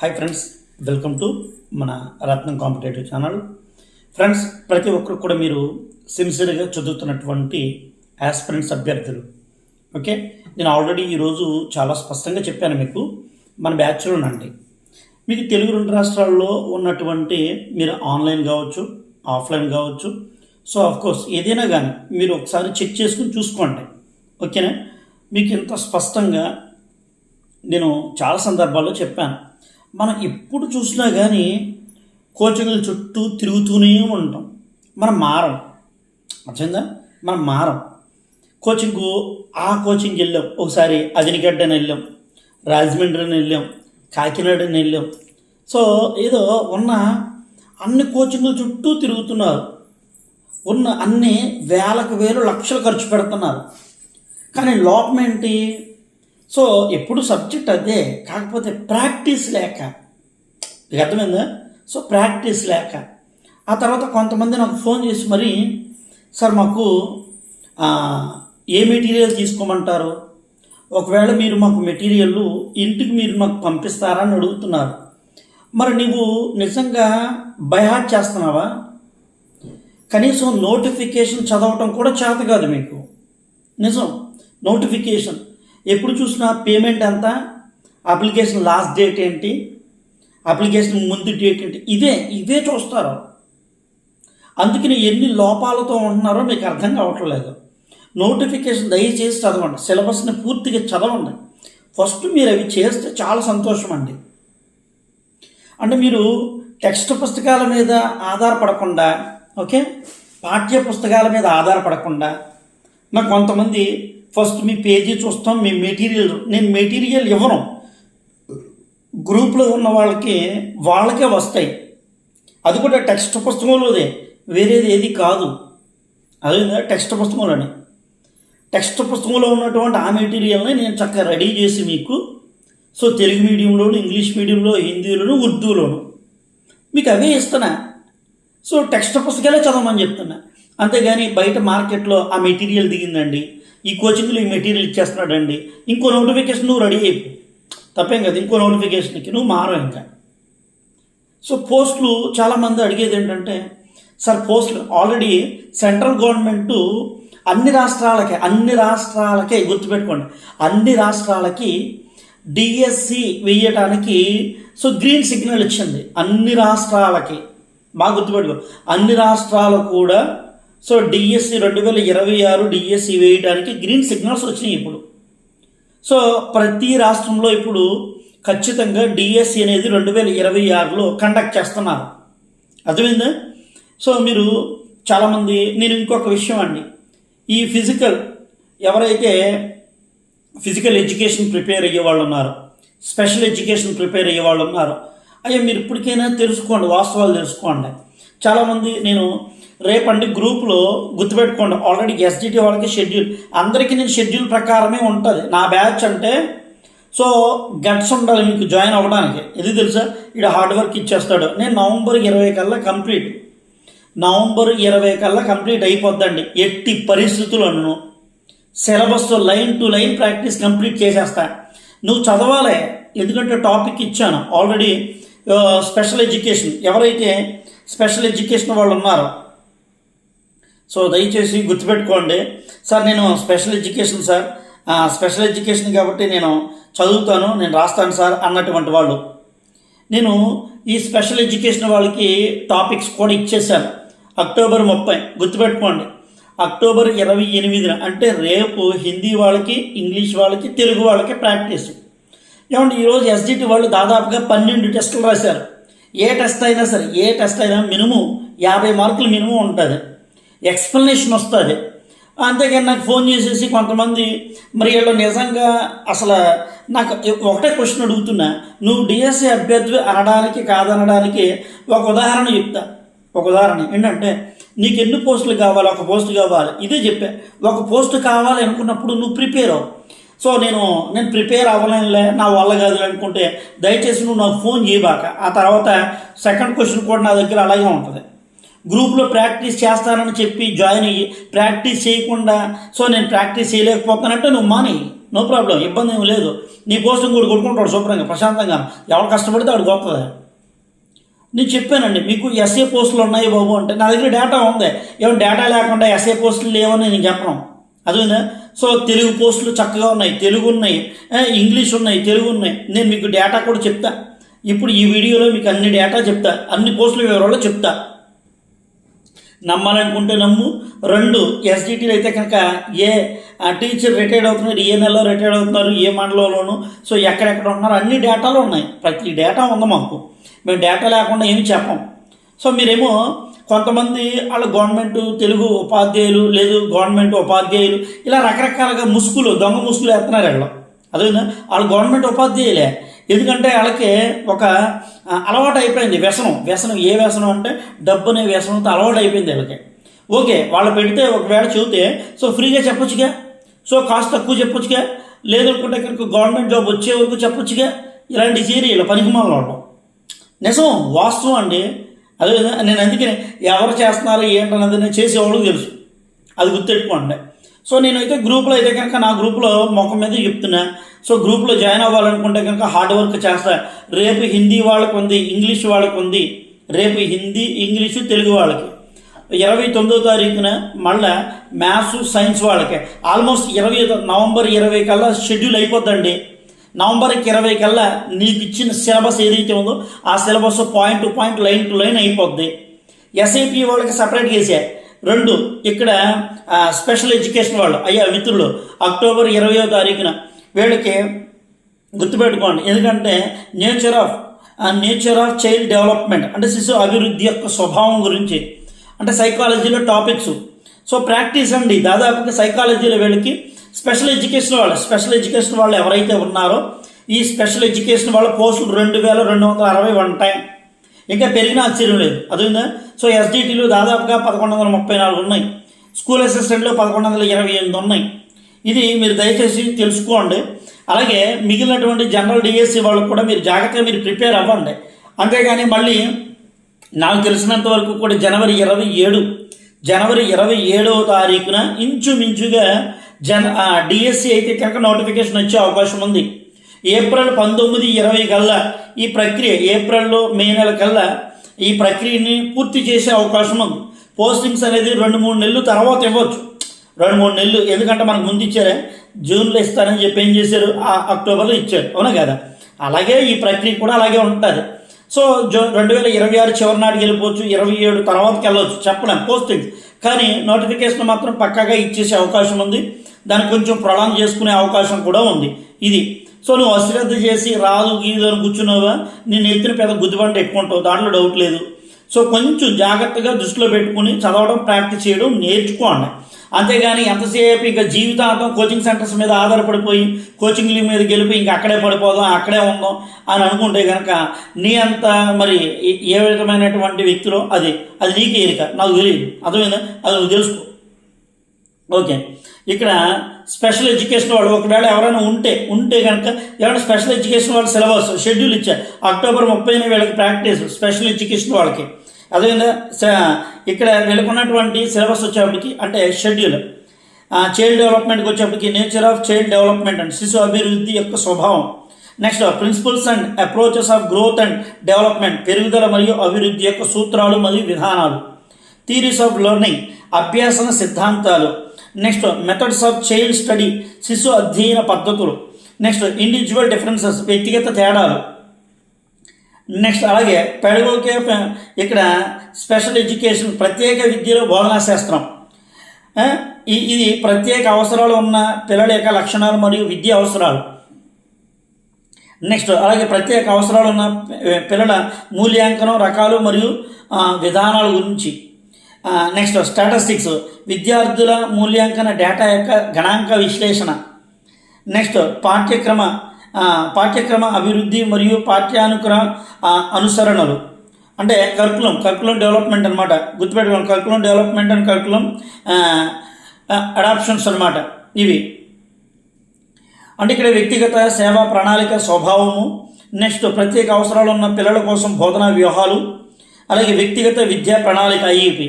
Hi friends welcome to మన రత్నం competitive channel friends ప్రతి ఒక్కరు కూడా మీరు సిన్సియర్గా చదువుతున్నటువంటి యాస్పిరెంట్స్ అభ్యర్థులు. ఓకే నేను ఆల్రెడీ ఈరోజు చాలా స్పష్టంగా చెప్పాను మీకు. మన బ్యాచ్లోనండి మీకు తెలుగు రెండు రాష్ట్రాల్లో ఉన్నటువంటి మీరు ఆన్లైన్ కావచ్చు ఆఫ్లైన్ కావచ్చు. సో ఆఫ్ కోర్స్ ఏదైనా కానీ మీరు ఒకసారి చెక్ చేసుకుని చూసుకోండి. ఓకేనా మీకు ఇంత స్పష్టంగా నేను చాలా సందర్భాల్లో చెప్పాను. మనం ఎప్పుడు చూసినా కానీ కోచింగ్ల చుట్టూ తిరుగుతూనే ఉంటాం. మనం మారం. అర్థమైందా? మనం మారం. కోచింగ్ ఆ కోచింగ్కి వెళ్ళాం. ఒకసారి అదినిగడ్డని వెళ్ళాం. రాజమండ్రిని వెళ్ళాం. కాకినాడని వెళ్ళాం. సో ఏదో ఉన్న అన్ని కోచింగ్ల చుట్టూ తిరుగుతున్నారు. ఉన్న అన్ని వేలకు వేలు లక్షలు ఖర్చు పెడుతున్నారు. కానీ లోపం ఏంటి సో ఎప్పుడు సబ్జెక్ట్ అదే కాకపోతే ప్రాక్టీస్ లేక. మీకు అర్థమైందా? సో ప్రాక్టీస్ లేక. ఆ తర్వాత కొంతమంది నాకు ఫోన్ చేసి మరి సార్ మాకు ఏ మెటీరియల్ తీసుకోమంటారు? ఒకవేళ మీరు మాకు మెటీరియల్ ఇంటికి మీరు మాకు పంపిస్తారా? అని అడుగుతున్నారు. మరి నువ్వు నిజంగా బైహార్ట్ చేస్తున్నావా? కనీసం నోటిఫికేషన్ చదవటం కూడా చేత కాదు మీకు. నిజం. నోటిఫికేషన్. ఎప్పుడు చూసినా పేమెంట్ ఎంత? అప్లికేషన్ లాస్ట్ డేట్ ఏంటి? అప్లికేషన్ ముందు డేట్ ఏంటి? ఇదే ఇదే చూస్తారు. అందుకని ఎన్ని లోపాలతో ఉంటున్నారో మీకు అర్థం కావట్లేదు. నోటిఫికేషన్ దయచేసి చదవండి. సిలబస్ని పూర్తిగా చదవండి. ఫస్ట్ మీరు అవి చేస్తే చాలా సంతోషం అండి అంటే మీరు టెక్స్ట్ పుస్తకాల మీద ఆధారపడకుండా ఓకే పాఠ్య పుస్తకాల మీద ఆధారపడకుండా నాకు కొంతమంది ఫస్ట్ మీ పేజీ చూస్తాం మీ మెటీరియల్ నేను మెటీరియల్ ఇవ్వను. గ్రూప్లో ఉన్న వాళ్ళకి వాళ్ళకే వస్తాయి. అది కూడా టెక్స్ట్ పుస్తకంలోదే వేరేది ఏది కాదు. అదే టెక్స్ట్ పుస్తకంలోనే. టెక్స్ట్ పుస్తకంలో ఉన్నటువంటి ఆ మెటీరియల్ని నేను చక్కగా రెడీ చేసి మీకు సో తెలుగు మీడియంలోను ఇంగ్లీష్ మీడియంలో హిందీలోను ఉర్దూలోను. మీకు అవే ఇస్తున్నా. సో టెక్స్ట్ పుస్తకాలే చదవమని చెప్తున్నా. అంతేగాని బయట మార్కెట్లో ఆ మెటీరియల్ దిగిందండి. ఈ కోచింగ్లో ఈ మెటీరియల్ ఇచ్చేస్తున్నాడండి. ఇంకో నోటిఫికేషన్ నువ్వు రెడీ అయిపో. తప్పేం కదా ఇంకో నోటిఫికేషన్కి నువ్వు మారవు ఇంకా. సో పోస్టులు చాలామంది అడిగేది ఏంటంటే సార్ పోస్టులు ఆల్రెడీ సెంట్రల్ గవర్నమెంట్ అన్ని రాష్ట్రాలకే అన్ని రాష్ట్రాలకే గుర్తుపెట్టుకోండి అన్ని రాష్ట్రాలకి డిఎస్సి వేయటానికి సో గ్రీన్ సిగ్నల్ ఇచ్చింది. అన్ని రాష్ట్రాలకి బాగా గుర్తుపెట్టుకో అన్ని రాష్ట్రాలు కూడా సో డిఎస్సి రెండు వేల ఇరవై ఆరు డిఎస్సి వేయడానికి గ్రీన్ సిగ్నల్స్ వచ్చినాయి ఇప్పుడు. సో ప్రతి రాష్ట్రంలో ఇప్పుడు ఖచ్చితంగా డిఎస్సి అనేది రెండు వేల ఇరవై ఆరులో కండక్ట్ చేస్తున్నారు. అర్థమైందా? సో మీరు చాలామంది నేను ఇంకొక విషయం అండి. ఈ ఫిజికల్ ఎవరైతే ఫిజికల్ ఎడ్యుకేషన్ ప్రిపేర్ అయ్యే వాళ్ళు ఉన్నారు స్పెషల్ ఎడ్యుకేషన్ ప్రిపేర్ అయ్యే వాళ్ళు ఉన్నారు అయ్యా మీరు ఇప్పటికైనా తెలుసుకోండి వాస్తవాలు తెలుసుకోండి. చాలామంది నేను రేపండి గ్రూప్లో గుర్తుపెట్టుకోండి. ఆల్రెడీ ఎస్డిటి వాళ్ళకి షెడ్యూల్ అందరికీ నేను షెడ్యూల్ ప్రకారమే ఉంటుంది. నా బ్యాచ్ అంటే సో గట్స్ ఉండాలి మీకు జాయిన్ అవ్వడానికి. ఇది తెలుసా? ఇక్కడ హార్డ్ వర్క్ ఇచ్చేస్తాడు. నేను నవంబర్ ఇరవై కల్లా కంప్లీట్ నవంబర్ ఇరవై కల్లా కంప్లీట్ అయిపోద్దండి. ఎట్టి పరిస్థితులను syllabus line to line practice complete చేసేస్తా. నువ్వు చదవాలి. ఎందుకంటే టాపిక్ ఇచ్చాను. ఆల్రెడీ స్పెషల్ ఎడ్యుకేషన్ ఎవరైతే స్పెషల్ ఎడ్యుకేషన్ వాళ్ళు ఉన్నారో సో దయచేసి గుర్తుపెట్టుకోండి. సార్ నేను స్పెషల్ ఎడ్యుకేషన్ సార్. ఆ, స్పెషల్ ఎడ్యుకేషన్ కాబట్టి నేను చదువుతాను నేను రాస్తాను సార్ అన్నటువంటి వాళ్ళు. నేను ఈ స్పెషల్ ఎడ్యుకేషన్ వాళ్ళకి టాపిక్స్ కూడా ఇచ్చేసాను అక్టోబర్ ముప్పై గుర్తుపెట్టుకోండి. అక్టోబర్ ఇరవై ఎనిమిదిన అంటే రేపు హిందీ వాళ్ళకి ఇంగ్లీష్ వాళ్ళకి తెలుగు వాళ్ళకి ప్రాక్టీస్. ఏమంటే ఈరోజు ఎస్జిటి వాళ్ళు దాదాపుగా పన్నెండు టెస్టులు రాశారు. ఏ టెస్ట్ అయినా సరే ఏ టెస్ట్ అయినా మినిమం యాభై మార్కులు మినిమం ఉంటుంది. ఎక్స్ప్లెనేషన్ వస్తుంది. అంతేగాని నాకు ఫోన్ చేసేసి కొంతమంది మరి వీళ్ళు నిజంగా అసలు నాకు ఒకటే క్వశ్చన్ అడుగుతున్నా. నువ్వు డిఎస్సి అభ్యర్థి అనడానికి కాదనడానికి ఒక ఉదాహరణ చెప్తా. ఒక ఉదాహరణ ఏంటంటే నీకు ఎన్ని పోస్టులు కావాలి? ఒక పోస్ట్ కావాలి. ఇదే చెప్పా. ఒక పోస్ట్ కావాలి అనుకున్నప్పుడు నువ్వు ప్రిపేర్ అవ్వు. సో నేను నేను ప్రిపేర్ అవ్వలేనులే నా వల్ల కాదు అనుకుంటే దయచేసి నువ్వు నాకు ఫోన్ చేయబాక. ఆ తర్వాత సెకండ్ క్వశ్చన్ కూడా నా దగ్గర అలాగే ఉంటుంది. గ్రూప్లో ప్రాక్టీస్ చేస్తానని చెప్పి జాయిన్ అయ్యి ప్రాక్టీస్ చేయకుండా సో నేను ప్రాక్టీస్ చేయలేకపోతానంటే నువ్వు మాని నో ప్రాబ్లం ఇబ్బంది ఏమి లేదు. నీ కోసం కూడా కొడుకుంటాడు శుభ్రంగా ప్రశాంతంగా. ఎవరు కష్టపడితే ఆడు గొప్పది. నేను చెప్పానండి మీకు ఎస్ఏ పోస్టులు ఉన్నాయి బాబు అంటే నా దగ్గర డేటా ఉంది. ఏమైనా డేటా లేకుండా ఎస్ఏ పోస్టులు లేవని నేను చెప్పను. అదేనా సో తెలుగు పోస్టులు చక్కగా ఉన్నాయి. తెలుగు ఉన్నాయి. ఇంగ్లీష్ ఉన్నాయి. తెలుగు ఉన్నాయి. నేను మీకు డేటా కూడా చెప్తా. ఇప్పుడు ఈ వీడియోలో మీకు అన్ని డేటా చెప్తా. అన్ని పోస్టుల వివరాలు చెప్తా. నమ్మాలనుకుంటే నమ్ము. రెండు ఎస్డిటీలు అయితే కనుక ఏ టీచర్ రిటైర్డ్ అవుతున్నారు ఏ నెలలో రిటైర్డ్ అవుతున్నారు ఏ మండలంలోను. సో ఎక్కడెక్కడ ఉంటున్నారు అన్ని డేటాలు ఉన్నాయి. ప్రతి డేటా ఉంది మాకు. మేము డేటా లేకుండా ఏమి చెప్పం. సో మీరేమో కొంతమంది వాళ్ళ గవర్నమెంట్ తెలుగు ఉపాధ్యాయులు లేదు గవర్నమెంట్ ఉపాధ్యాయులు ఇలా రకరకాలుగా ముసుగులు దొంగ ముసుగులు వేస్తున్నారు వీళ్ళు. అదే వాళ్ళు గవర్నమెంట్ ఉపాధ్యాయులే. ఎందుకంటే వాళ్ళకి ఒక అలవాటు అయిపోయింది వ్యసనం. వ్యసనం ఏ వ్యసనం అంటే డబ్బు అనే వ్యసనంతో అలవాటు అయిపోయింది వీళ్ళకి. ఓకే వాళ్ళు పెడితే ఒకవేళ చూస్తే సో ఫ్రీగా చెప్పొచ్చుగా? సో కాస్ట్ తక్కువ చెప్పొచ్చుగా? లేదనుకుంటే ఇక్కడికి గవర్నమెంట్ జాబ్ వచ్చే వరకు చెప్పొచ్చుగా? ఇలాంటి చేరి ఇలా పనికి ఉండడం నిజం వాస్తవం అండి. అదే నేను అందుకే ఎవరు చేస్తున్నారు ఏంటన్నది నేను చేసేవాళ్ళు తెలుసు. అది గుర్తెట్టుకోండి సో నేనైతే గ్రూప్లో అయితే కనుక నా గ్రూప్లో ముఖం మీద చెప్తున్నా. సో గ్రూప్లో జాయిన్ అవ్వాలనుకుంటే కనుక హార్డ్ వర్క్ చేస్తా. రేపు హిందీ వాళ్ళకు ఉంది ఇంగ్లీష్ వాళ్ళకు ఉంది రేపు హిందీ ఇంగ్లీషు తెలుగు వాళ్ళకి. ఇరవై తొమ్మిదో తారీఖున మళ్ళా మ్యాథ్స్ సైన్స్ వాళ్ళకి. ఆల్మోస్ట్ ఇరవై నవంబర్ ఇరవై కల్లా షెడ్యూల్ అయిపోద్దండి. నవంబర్కి ఇరవై కల్లా నీకు ఇచ్చిన సిలబస్ ఏదైతే ఉందో ఆ syllabus point to point line to line అయిపోద్ది. ఎస్ఐపి వాళ్ళకి సపరేట్ చేసే రెండు ఇక్కడ స్పెషల్ ఎడ్యుకేషన్ వాళ్ళు అయ్యా మిత్రులు అక్టోబర్ ఇరవయో తారీఖున వీళ్ళకి గుర్తుపెట్టుకోండి. ఎందుకంటే nature of nature of child development అంటే శిశు అభివృద్ధి యొక్క స్వభావం గురించి అంటే సైకాలజీలో టాపిక్స్ సో ప్రాక్టీస్ అండి. దాదాపుగా సైకాలజీలో వీళ్ళకి స్పెషల్ ఎడ్యుకేషన్ వాళ్ళు స్పెషల్ ఎడ్యుకేషన్ వాళ్ళు ఎవరైతే ఉన్నారో ఈ స్పెషల్ ఎడ్యుకేషన్ వాళ్ళ పోస్టులు రెండు వేల రెండు వందల అరవై ఉంటాయి ఇంకా పెరిగిన ఆశ్చర్యం లేదు. అదేందా సో ఎస్డిటీలు దాదాపుగా పదకొండు వందల ముప్పై నాలుగు ఉన్నాయి. స్కూల్ అసిస్టెంట్లు పదకొండు వందల ఇరవై ఎనిమిది ఉన్నాయి. ఇది మీరు దయచేసి తెలుసుకోండి. అలాగే మిగిలినటువంటి జనరల్ డిఎస్సి వాళ్ళకు కూడా మీరు జాగ్రత్తగా మీరు ప్రిపేర్ అవ్వండి. అంతేగాని మళ్ళీ నాకు తెలిసినంత వరకు కూడా జనవరి ఇరవై ఏడు జనవరి ఇరవై ఏడవ తారీఖున ఇంచుమించుగా జన డిఎస్సి అయితే కనుక నోటిఫికేషన్ వచ్చే అవకాశం ఉంది. ఏప్రిల్ పంతొమ్మిది ఇరవై కల్లా ఈ ప్రక్రియ ఏప్రిల్లో మే నెల కల్లా ఈ ప్రక్రియని పూర్తి చేసే అవకాశం ఉంది. పోస్టింగ్స్ అనేది రెండు మూడు నెలలు తర్వాత ఇవ్వచ్చు. రెండు మూడు నెలలు. ఎందుకంటే మనకు ముందు ఇచ్చారే జూన్లో ఇస్తారని చెప్పి ఏం చేశారు? ఆ అక్టోబర్లో ఇచ్చారు. అవునా కదా? అలాగే ఈ ప్రక్రియ కూడా అలాగే ఉంటుంది. సో జూ రెండు వేల ఇరవై ఆరు చివరి నాటికి వెళ్ళిపోవచ్చు ఇరవై ఏడు తర్వాతకి వెళ్ళవచ్చు. చెప్పలేం పోస్టింగ్స్ కానీ నోటిఫికేషన్ మాత్రం పక్కాగా ఇచ్చేసే అవకాశం ఉంది. దాన్ని కొంచెం ప్రొలాంగ్ చేసుకునే అవకాశం కూడా ఉంది. ఇది. సో నువ్వు అశ్రద్ధ చేసి రాదు గీదు అని కూర్చున్నావా? నేను ఎత్తిన పెద్ద గుద్దుబంటే ఎక్కువ ఉంటావు దాంట్లో డౌట్ లేదు. సో కొంచెం జాగ్రత్తగా దృష్టిలో పెట్టుకుని చదవడం ప్రాక్టీస్ చేయడం నేర్చుకోండి. అంతేగాని ఎంతసేపు ఇంకా జీవితాంతం కోచింగ్ సెంటర్స్ మీద ఆధారపడిపోయి కోచింగ్ల మీద గెలిపి ఇంకా అక్కడే పడిపోదాం అక్కడే ఉందాం అని అనుకుంటే కనుక నీ అంత మరి ఏ- ఏ విధమైనటువంటి వ్యక్తిలో అది అది నీకు ఎరిక నాకు తెలియదు. అర్థమైందా? అది నువ్వు తెలుసుకో. ఓకే. ఇక్కడ స్పెషల్ ఎడ్యుకేషన్ వాళ్ళు ఒకవేళ ఎవరైనా ఉంటే ఉంటే కనుక ఎవరైనా స్పెషల్ ఎడ్యుకేషన్ వాళ్ళ సిలబస్ షెడ్యూల్ ఇచ్చారు. అక్టోబర్ ముప్పైన వీళ్ళకి ప్రాక్టీస్ స్పెషల్ ఎడ్యుకేషన్ వాళ్ళకి. అదేవిధంగా ఇక్కడ వీళ్ళకి ఉన్నటువంటి సిలబస్ వచ్చేప్పటికి అంటే షెడ్యూల్ చైల్డ్ డెవలప్మెంట్కి వచ్చేప్పటికి nature of child development and శిశు అభివృద్ధి యొక్క స్వభావం. Next principles and approaches of growth and development పెరుగుదల మరియు అభివృద్ధి యొక్క సూత్రాలు మరియు విధానాలు. థీరీస్ ఆఫ్ లెర్నింగ్ అభ్యాసన సిద్ధాంతాలు. Next methods of child study శిశు అధ్యయన పద్ధతులు. నెక్స్ట్ ఇండివిజువల్ డిఫరెన్సెస్ వ్యక్తిగత తేడాలు. నెక్స్ట్ అలాగే పెడగోకే ఇక్కడ స్పెషల్ ఎడ్యుకేషన్ ప్రత్యేక విద్యలో బోధనా శాస్త్రం. ఇది ప్రత్యేక అవసరాలు ఉన్న పిల్లల యొక్క లక్షణాలు మరియు విద్యా అవసరాలు. నెక్స్ట్ అలాగే ప్రత్యేక అవసరాలు ఉన్న పిల్లల మూల్యాంకనం రకాలు మరియు విధానాల గురించి. నెక్స్ట్ స్టాటిస్టిక్స్ విద్యార్థుల మూల్యాంకన డేటా యొక్క గణాంక విశ్లేషణ. నెక్స్ట్ పాఠ్యక్రమ పాఠ్యక్రమ అభివృద్ధి మరియు పాఠ్యానుకర అనుసరణలు. అంటే కరికులం కరికులం డెవలప్మెంట్ అనమాట గుర్తుపెట్టుకోండి curriculum development and curriculum adaptations అనమాట ఇవి. అంటే ఇక్కడ వ్యక్తిగత సేవా ప్రణాళిక స్వభావము నెక్స్ట్ ప్రత్యేక అవసరాలు ఉన్న పిల్లల కోసం బోధనా వ్యూహాలు అలాగే వ్యక్తిగత విద్యా ప్రణాళిక ఐఈపి.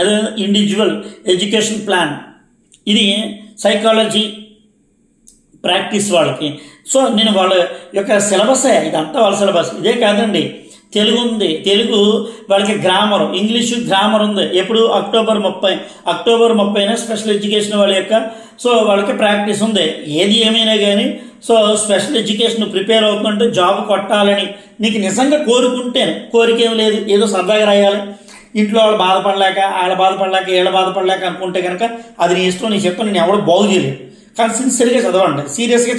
అదే ఇండివిజువల్ ఎడ్యుకేషన్ ప్లాన్ ఇది సైకాలజీ ప్రాక్టీస్ వాళ్ళకి. సో నేను వాళ్ళ యొక్క సిలబసే ఇదంతా వాళ్ళ సిలబస్. ఇదే కాదండి. తెలుగు ఉంది. తెలుగు వాళ్ళకి గ్రామర్ ఇంగ్లీషు గ్రామర్ ఉంది. ఎప్పుడు? అక్టోబర్ ముప్పై. అక్టోబర్ ముప్పైన స్పెషల్ ఎడ్యుకేషన్ వాళ్ళ యొక్క సో వాళ్ళకి ప్రాక్టీస్ ఉంది. ఏది ఏమైనా కానీ సో స్పెషల్ ఎడ్యుకేషన్ ప్రిపేర్ అవుతుంటే జాబ్ కొట్టాలని నీకు నిజంగా కోరుకుంటేను కోరిక ఏం లేదు. ఏదో సరదాగా రాయాలి. ఇంట్లో వాళ్ళు బాధపడలేక వాళ్ళ బాధపడలేక వీళ్ళ బాధపడలేక అనుకుంటే కనుక అది నీ ఇష్టం నీ చెప్తాను నేను ఎవడో బాగు చేయలేదు కానీ సిన్సియర్గా చదవండి సీరియస్గా చదవండి